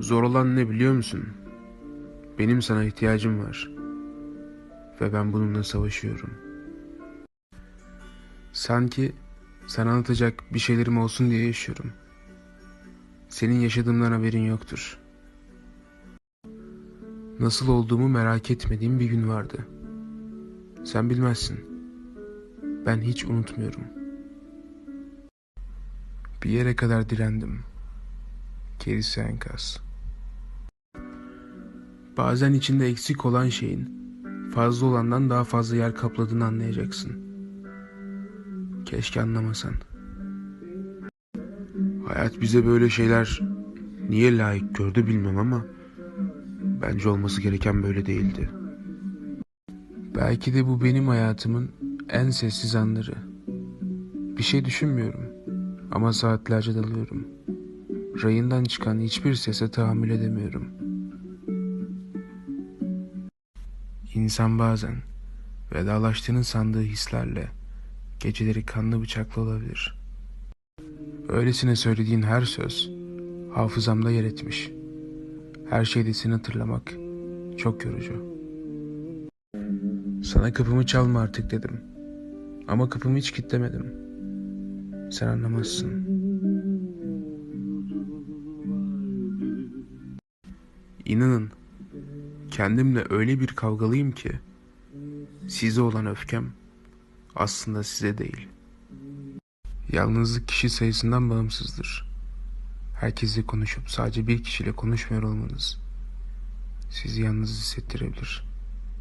Zor olan ne biliyor musun? Benim sana ihtiyacım var. Ve ben bununla savaşıyorum. Sanki sana anlatacak bir şeylerim olsun diye yaşıyorum. Senin yaşadığımdan haberin yoktur. Nasıl olduğumu merak etmediğim bir gün vardı. Sen bilmezsin. Ben hiç unutmuyorum. Bir yere kadar direndim. Gerisi enkaz. Bazen içinde eksik olan şeyin fazla olandan daha fazla yer kapladığını anlayacaksın. Keşke anlamasan. Hayat bize böyle şeyler niye layık gördü bilmem ama bence olması gereken böyle değildi. Belki de bu benim hayatımın en sessiz anları. Bir şey düşünmüyorum ama saatlerce dalıyorum. Rayından çıkan hiçbir sese tahammül edemiyorum. İnsan bazen vedalaştığını sandığı hislerle geceleri kanlı bıçaklı olabilir. Öylesine söylediğin her söz hafızamda yer etmiş. Her şeyde seni hatırlamak çok yorucu. Sana kapımı çalma artık dedim. Ama kapımı hiç kilitlemedim. Sen anlamazsın. İnanın kendimle öyle bir kavgalıyım ki size olan öfkem aslında size değil. Yalnızlık kişi sayısından bağımsızdır. Herkesle konuşup sadece bir kişiyle konuşmuyor olmanız sizi yalnız hissettirebilir.